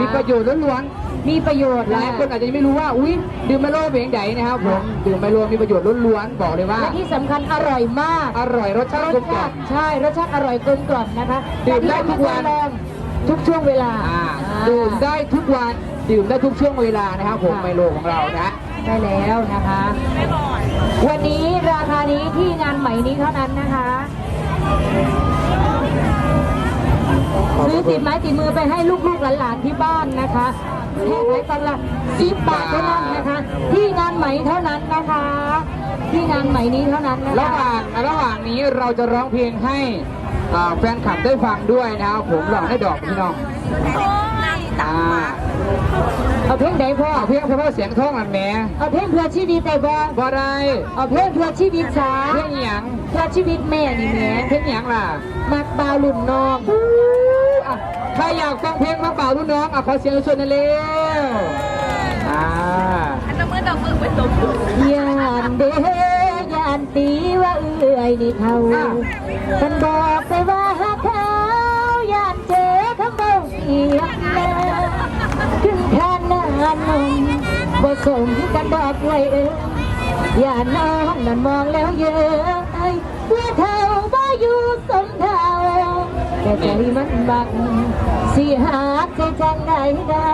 มีประโยชน์ล้วนมีประโยชน์ๆหลายคนอาจจะยังไม่รู้ว่า อุ้ยดื่มไมโลเป็นอย่างไรนะครับผมดื่มไมโลมีประโยชน์ล้วนๆบอกเลยว่า และที่สำคัญอร่อยมาก อร่อยรสชารติสกลมกล่ชาอมติใช่รสชาติอร่อยกลมกล่อมนะคะดื่มได้ทุกวัน แรงทุกช่วงเวลาอ่าอ่า ดื่มได้ทุกวันดื่มได้ทุกช่วงเวลานะครับผมค่ะ ไมโลของเรานะ ได้แล้วนะคะ วันนี้ราคานี้ที่งานใหม่นี้เท่านั้นนะคะซื้อ ติดไม้ติดมือไปให้ลูกๆหลานๆที่บ้านนะคะแค่ไหนตอนละสิบบาทเท่านั้นนะคะ ที่งานใหม่เท่านั้นนะคะ ที่งานใหม่นี้เท่านั้นนะระหคะว่างระหว่างนี้เราจะร้องเพลงให้อ่าแฟนคลับได้ฟังด้วยนะครับผมร้องให้ดอกพี่น้องอ่าเอาเพลงใดพ่อเอาเพลงเพราะว่าเสียงท้องอันแหม่เอาเพลงเพื่อชีวิตแต่บ่บ่ได้เอาเพลงเพื่อชีวิตช้าเพลงหยังเพื่อชีวิตแม่นี่แหม่เพลงหยังล่ะ มักบาวลุ่นน้องอะ ใครอยากฟังเพลงมาเป่ารุ่นน้องอะขอเสียงชวนหน่อยเร็วอ่ายานเด้ยานตีว่าเอื่อยนี่เท่าฉันบอกไปว่าหักเขายานเจอคำเบาเสียงแม่ขึ้นแทนนานนมบ่สมกันดอกไว้เอ้ยอย่าน้องนั่นมองแล้วเยอะไอ้เพื่อเท่าบ่อยู่สมเท่า แต่ใจมันบักสิหาใจจังใดได้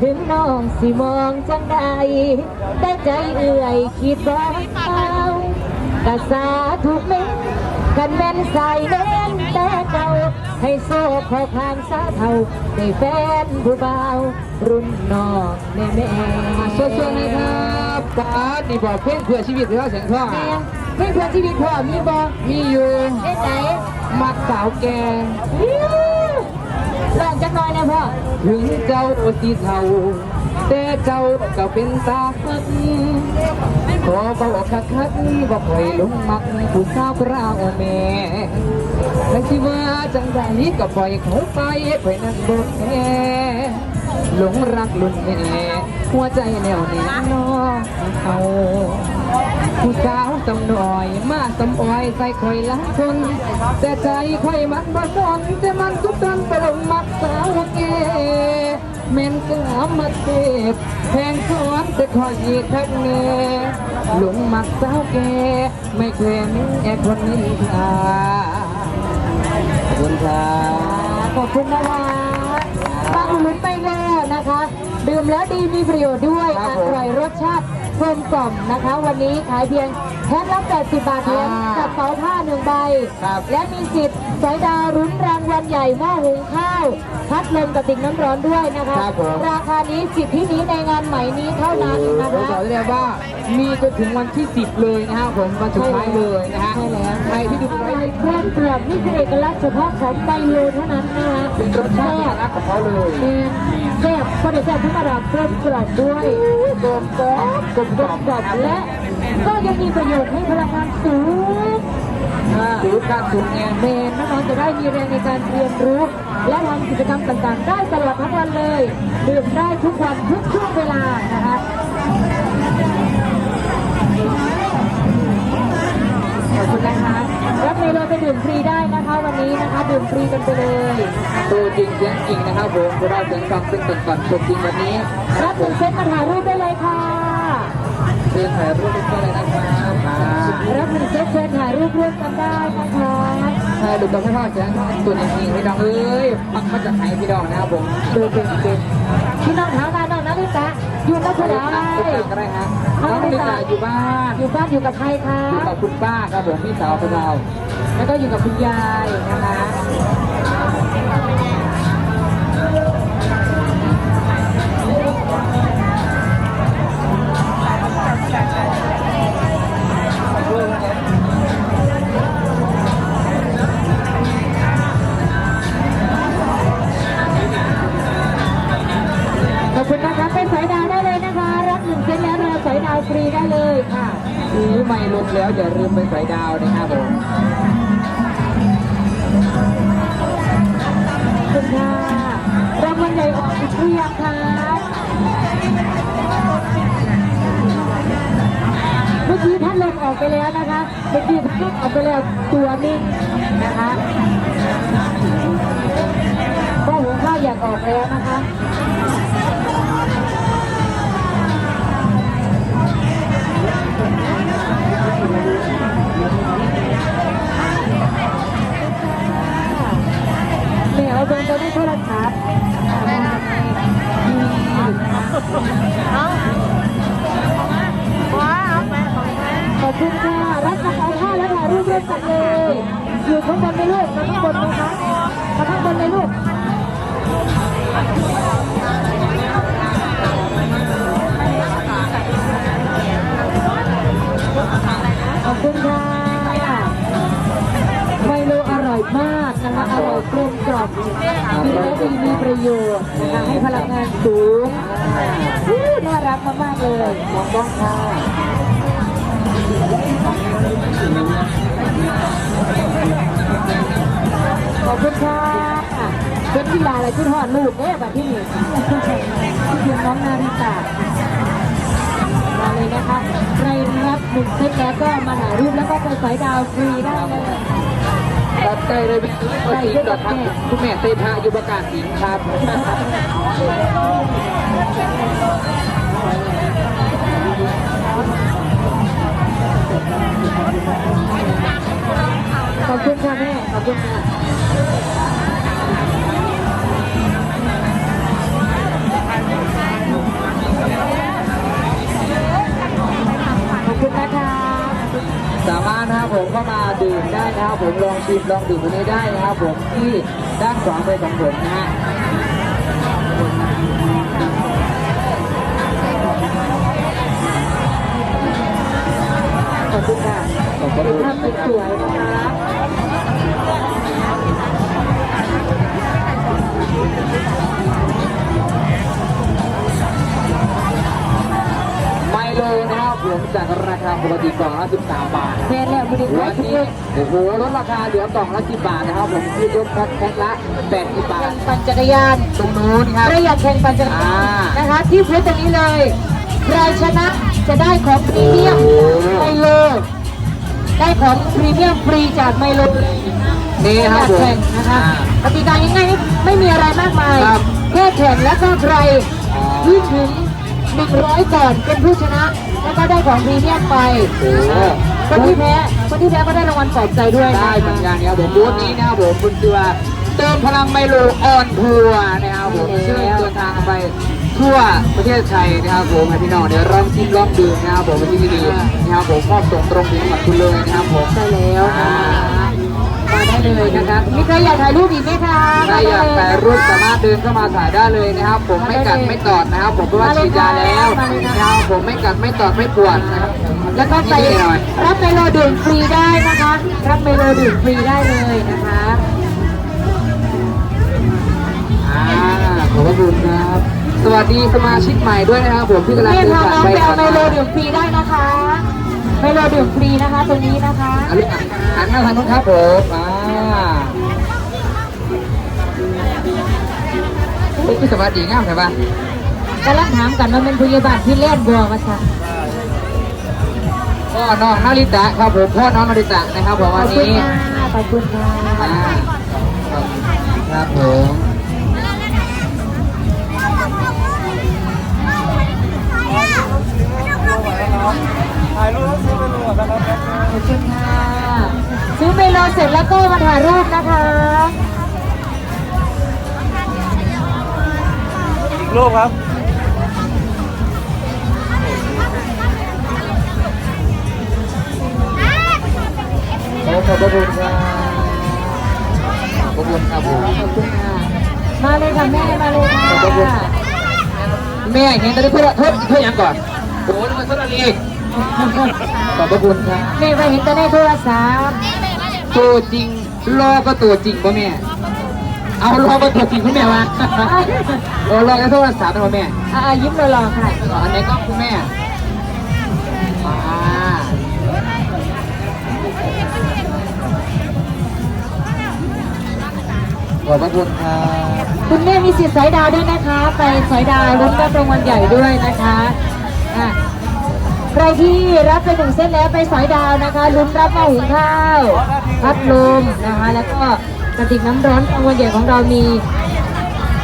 ถึงน้องสิมองจังใดแต่ใจเอื่อยคิดบ่เอากะสาถูกเม็ดกันแม่นใส่เน้นแต่เก่าให้โซ่ขอพางสาเท่าได้แฟนผู้บ่าวรุ่นน้องแม่แม่ชวนชวนเลยครับป้าดนี่บอกเพลงเพื่อชีวิตหรือว่าเสียงท่อ เพื่อนเพื่อนชีวิตพ่อมีบ่มีอยู่เอ๊ะไหนมักสาวแกฮิ้วลองจักหน่อยนะพ่อ ถึงเจ้าสีเทาแต่เจ้าก็เป็นตาฟักขอบอกคักคักๆบอกคอยลงมักผู้สาวกราวแม่และที่ว่าจังใดก็ปล่อยเขาไปไปนั่งบนแค่หลงรักลุ่นแม่หัวใจแนวแน่นอนเอาผู้สาว สำหน่อย มาสำอ้อยใส่คอยละคน แต่ใจคอยมันบ่สนแต่มันทุกตอนไปลงมักสาวแกแม่นกล้ามาเจ็บแทงซ้อนแต่คอยยีทักเนหลงมักสาวแกไม่เคยมีแอบคนนี้ค่ะขอบคุณครับขอบคุณนะคะฟังลุ้นไปแล้วนะคะ ดื่มแล้วดีมีประโยชน์ด้วยครัอบผมร่อยรสชาติกลมกล่อมนะคะ วันนี้ขายเพียง แพ็คละ80บาทเพียงอ่ากับเป๋าผ้าหนึ่งใบ ครับและมีสิทธิ์สายดาวรุ้นรางวัลใหญ่หม้อหุงข้าว พัดลมกระติกน้ำร้อนด้วยนะคะ ครับผม ราคานี้สิทธินี้ในงานใหม่นี้เท่านั้นนะผมบคะอกได้เลยว่ามีจนถึงวันที่ 10 เลยนะครับผมวันสุดท้ายเลยนะฮะใช่แล้ว ใครที่ดูอไว้ร่อยเครื่องเปลือกนี่คือเอกลักษณ์เฉพาะของไบโลเท่านั้นนะคะเป็นรสชาติเอกลักษณ์ของเขาเลยเป็นแซ่บก็ได้แซ่บทุกระดับเครื่องกรอบด้วยกลมกรอบกลมกรอบกรอบและ ก็ยังมีประโยชน์ให้พลังงานสูงสูตรการสูตรเนี่ยเมนน้องๆจะได้มีแรงในการเรียนรู้ และทำกิจกรรมต่างๆ ได้ตลอดทั้งวันเลยดื่มได้ทุกวันทุกช่วงเวลานะคะขอบคุณนะคะรับเมโลไปดื่มฟรีได้นะคะวันนี้นะคะดื่มฟรีกันไปเลยตัวจริงเสียงจริงนะครับผมพวกเราเสียงฟังเป็นต้นก่อนชมจริงวันนี้รับหนึ่งเซตมาถ่ายรูปได้เลยค่ะเชิญถ่ายรูป รับหนึ่งเซตเชิญถ่ายรูปร่วมกันได้นะคะถ่ายรูปกับพ่อเสียงตัวจริงๆพี่น้องเอ้ยฟังมาจากไหนพี่น้องนะครับผมดูเป็นเป็นพี่น้องถามมาน้องนาฬิกาอยู่นักแสดงตุ๊กตาก็ได้ครับน้องนิตาอยู่บ้านอยู่บ้านอยู่กับใครคะอยู่กับคุณป้าครับผมพี่สาวของเราแล้วก็อยู่กับคุณยายนะคะ ไปแล้วนะคะเมื่อกี้ก็ออกไปแล้วตัวนี้นะคะก็หัวข้าวอยากออกแล้วนะคะ มากๆเลยมองบ้องค่ะขอบคุณค่ะเป็นกีฬาอะไรขึ้นหอดลูกเนี่แบบที่นี่เพียงน้องนาริตามาเลยนะคะใครรับหนึ่งเซตแล้วก็มาถ่ายรูปแล้วก็ไปสอยดาวฟรีได้เลยตัดใจเลยเป็นตัวจริงกับคุณแม่เตพาอยู่ประกาศสิงห์ครับ ขอบคุณค่ะแม่ ขอบคุณค่ะขอบคุณนะคะสามารถนะครับผมก็มาดื่มได้นะครับผมลองชิมลองดื่มตรงนี้ได้นะครับผมที่ด้านขวามือของผมนะฮะ สวยๆนะคะไมโลนะครับผมจากราคาปกติกล่องละ13 บาท แม่แล้วบุรีวัรันมย์นี้โอ้โหลดราคาเหลือกล่องละ10บาทนะครับผมคือยกแพ็คแพ็คละ80บาท ปั่นจักรยาน ตรงนู้นครับใครอยากแข่งปั่นจักรยานอ่านะคะ ที่พูดตรงนี้เลยใครชนะจะได้ของพรีเมียมโอ้โหไมโล ได้ของพรีเมียมฟรีจากไมโลเลยนี่ครับผมแข่งนะคะอ่ากติกาง่ายๆไม่มีอะไรมากมายครับ แค่แข่งแล้วก็ใครที่ถึง100ก่อนเป็นผู้ชนะ แล้วก็ได้ของพรีเมียมไป โอ้โหคนที่แพ้คนที่แพ้ก็ได้รางวัลปลอบใจด้วยนะได้เหมือนกันนะครับผมบูธนี้นะครับผมคุณคือว่าเติมพลังไมโลออนทัวร์นะครับผมซึ่งเดินทางไป ทั่วประเทศไทยนะครับผมให้พี่น้องเดี๋ยวลองชิมลองดื่มนะครับผมเป็นที่ดีนะครับผมมอบส่งตรงถึงกับคุณเลยนะครับผมใช่แล้วนะอ่ามาได้เลยนะคะมีใครอยากถ่ายรูปอีกไหมคะถ้าอยากถ่ายรูปสามารถเดินเข้ามาถ่ายได้เลยนะครับ ผมไม่กัดไม่ตอดนะครับ ผมเพราะว่าฉีดยาแล้วนะครับผมไม่กัดไม่ตอดไม่ปวดนะครับแล้วก็ไปนิดหน่อยรับไมโลดื่มฟรีได้นะคะ รับไมโลดื่มฟรีได้เลยนะคะอ่าขอบพระคุณครับ สวัสดีสมาชิกใหม่ด้วยนะครับผมที่กำลังนี่เดินพาผ่านน้องไปไปเอาผ่านไมมาโลดื่มฟรีได้นะคะไมโลดื่มฟรีนะคะตรงนี้นะคะอันนี้หันมาทางนู้นครับผมอ่านี่คือสวัสดีงามใช่ปะกำลังถามกันว่าเป็นพยาบาลที่เล่นบัวมาค่ะพ่อน้องนาริตะครับผมพ่อน้องนาริตะนะครับผมขอวับนคุณนี้ค่ะขอบคุณค่ะอ่าครับผม ขอบคุณค่ะ ซื้อไมโลเสร็จแล้วก็มาถ่ายรูปนะคะอีกรูปครับโอ้ขอบพระคุณครับขอบพระคุณครับผมขอบคุณค่ะมาเลยค่ะแม่มาเลยค่ะขอบคุณแม่เห็นตอนนี้เพื่อนเพื่อนเพื่อนยังก่อน โอ้ยมันสุดอะไรขอบพระคุณครับแม่ไปเห็นแต่ในโทรศัพท์ตัวจริงรอก็ตัวจริงป่ะแม่ เอารอก็ตัวจริงคุณแม่วะโอ้รอแค่โทรศัพท์นะพ่อแม่อ่ายิ้มรอๆค่ะอันไหนก็คุณแม่อ่าขอบพระคุณครับคุณแม่มีสิทธิ์สอยดาวด้วยนะคะ ไปสอยดาวลุ้นรับรางวัลใหญ่ด้วยนะคะ อะใครที่รับไปหนึ่งเส้นแล้วไปสอยดาวนะคะ ลุ้นรับหม้อหุงข้าวพัดลมนะคะ แล้วก็กระติกน้ำร้อนรางวัลใหญ่ของเรามี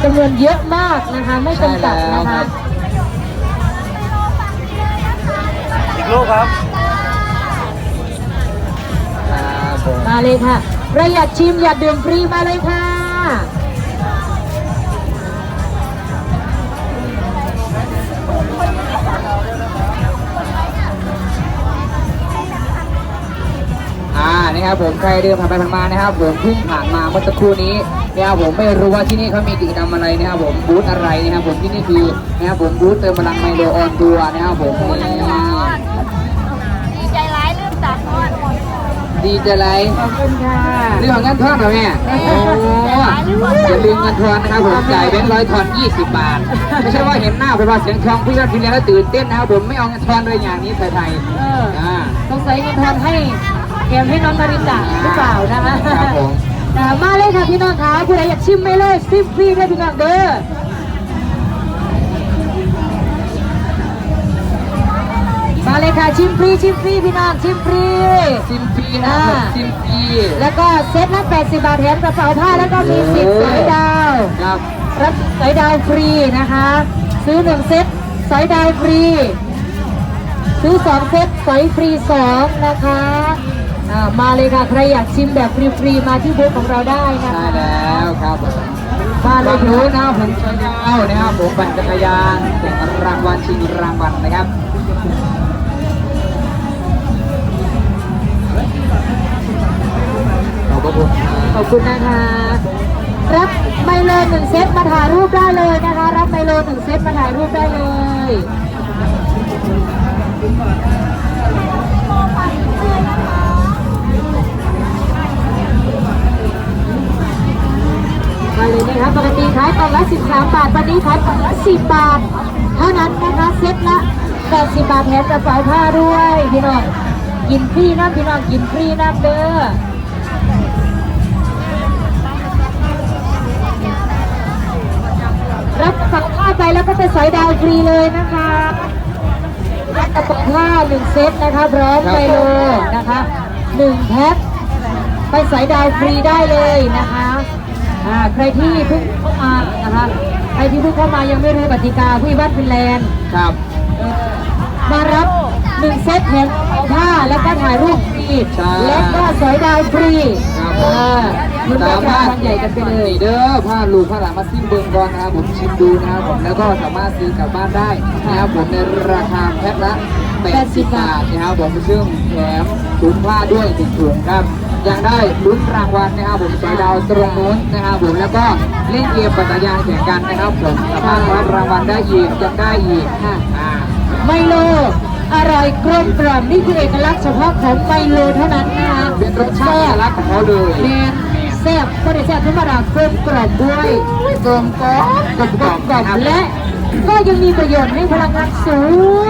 จำนวนเยอะมากนะคะ ไม่จำกัดนะคะ อีกรูปครับครับผมมาเลยค่ะประหยัดชิมอยากดื่มฟรีมาเลยค่ะ นะครับผมใครเดินผ่านไปผ่านมานะครับผมเพิ่งผ่านมาเมื่อสักครู่นี้นะครับผมไม่รู้ว่าที่นี่เขามีกิจกรรมอะไรนะครับผมบูธอะไรนะครับผมที่นี่คือนะครับผมบูธเติมพลังไมโลออนตัวนะครับผมนี่ดีใจร้ายเรื่องจากทอดดีใจไรขอบคุณค่ะเรื่องของเงินทอนเหรอแม่โอ้อย่าลืมเงินทอนนะครับผมจ่ายแบงค์ร้อยทอน20บาท ไม่ใช่ว่าเห็นหน้าเป็นว่าเสียงทองพี่ยอดพี่เลี้ยงแล้วตื่นเต้นนะครับผมไม่เอาเงินทอนเลยอย่างนี้ไทยเออๆอ่าสงสัยเงินทอนให้ เกมให้น้องนาริตะหรือเปล่านะคะครับผมอ่ามาเลยค่ะพี่น้องคะผู้ใดอยากชิมไม่เลยซิมฟรีได้พี่น้องเด้อมาเลยค่ะชิมฟรีชิมฟรีพี่น้องชิมฟรีซิมฟรีนะครับผมอ่าซิมฟรีแล้วก็เซ็ตละ80 บาทแถมกระเป๋าผ้าแล้วก็มีสิบสอยดาวครับรับสอยดาวฟรีนะคะ ซื้อหนึ่งเซ็ตสอยดาวฟรี ซื้อสองเซ็ตสอยฟรีสองนะคะ อ่ามาเลยค่ะใครอยากชิมแบบฟรีๆมาที่บูธของเราได้นะใช่คะแล้วครับผมมาเลฝั่ยงนู้นนะครับผมชยาวนะครับผมปั่นจักรยานแข่งรางวัลชิงรางวัลนะครับ ขอบพระคุณขอบคุณนะคะ รับไมโลหนึ่งเซตมาถ่ายรูปได้เลยนะคะ รับไมโลหนึ่งเซตมาถ่ายรูปได้เลย ละ13 บาท วันนี้ขายกล่องละ10 บาท เท่านั้นนะคะเซ็ตละ80 บาทแถมกระเป๋าผ้าด้วยพี่น้อง กินฟรีนะพี่น้องกินฟรีนะเด้อรับกระเป๋าผ้าไปแล้วก็ไปสอยดาวฟรีเลยนะคะรับกระป๋าผ้าหนึ่งเซตนะคะพร้อมไมโลยนะคะหนึ่งแพ็คไปสอยดาวฟรีได้เลยนะคะ อ่าใครที่เพิ่งเข้ามานะคะใครที่เพิ่งเข้ามายังไม่รู้กติกาผู้บ้านฟินแลนด์ครับมารับหนึ่งเซตแถมกระเป๋าผ้าแล้วก็ถ่ายรูปฟรีใช่และก็สอยดาวฟรีครับผม อ่าคุณสาสามามารรถถใหญ่กันไปเลยเด้อผ้าลูกผ้าหลานมาซิมเบิงก่อนนะครับผมชิมดูนะครับผมแล้วก็สามารถซื้อกลับบ้านได้นะครับผมในราคาแพ็คละ80บาทนะครับผมซึ่งแถมถุงผ้าด้วยหนึ่งถุงครับ ยังได้ลุ้นรางวัลนะครับผมสายดาวตรงนู้นนะครับผมแล้วก็เล่นเกมปัตยานแข่งกันนะครับผมสามารถรับรางวัลได้อีกยังได้อีกค่ะอ่าไมโลอร่อยกลมกล่อมนี่คือเอกลักษณ์เฉพาะของไมโลเท่านั้นนะคะเป็นรสชาติเอกลักษณ์ของเขาเลยแมนแซ่บก็ได้แซ่บธรรมดากลมกล่อมด้วยกลมกล่อมกลมกกลล่อมมกล่อมนะครับและก็ยังมีประโยชน์ให้พลังงานสู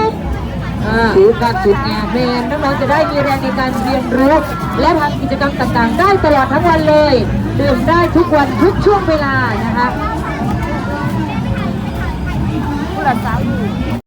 ง อ่าสูงการฝึกงานี่ยแมนน้องๆจะได้มีแรงในการเรียนรู้ และทำกิจกรรมต่างๆ ได้ตลอดทั้งวันเลยดื่มได้ทุกวันทุกช่วงเวลานะคะ